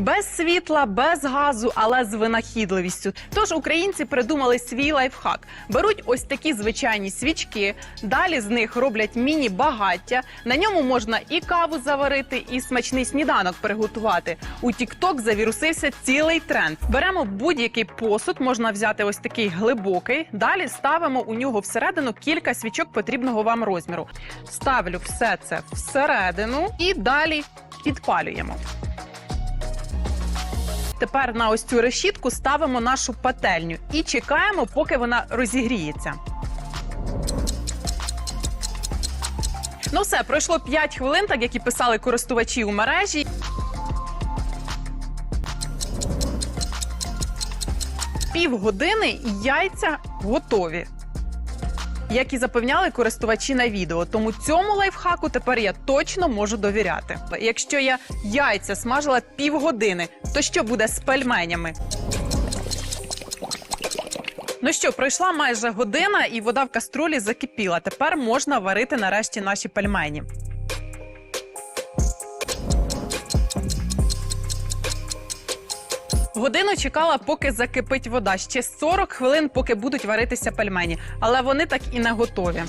Без світла, без газу, але з винахідливістю. Тож українці придумали свій лайфхак. Беруть ось такі звичайні свічки, далі з них роблять міні-багаття. На ньому можна і каву заварити, і смачний сніданок приготувати. У TikTok завірусився цілий тренд. Беремо будь-який посуд, можна взяти ось такий глибокий. Далі ставимо у нього всередину кілька свічок потрібного вам розміру. Ставлю все це всередину і далі підпалюємо. Тепер на ось цю решітку ставимо нашу пательню і чекаємо, поки вона розігріється. Ну все, пройшло 5 хвилин, так як і писали користувачі у мережі. Півгодини і яйця готові. Як і запевняли користувачі на відео, тому цьому лайфхаку тепер я точно можу довіряти. Якщо я яйця смажила півгодини, то що буде з пельменями? Ну що, пройшла майже година, і вода в каструлі закипіла. Тепер можна варити нарешті наші пельмені. Годину чекала, поки закипить вода. Ще 40 хвилин, поки будуть варитися пельмені. Але вони так і не готові.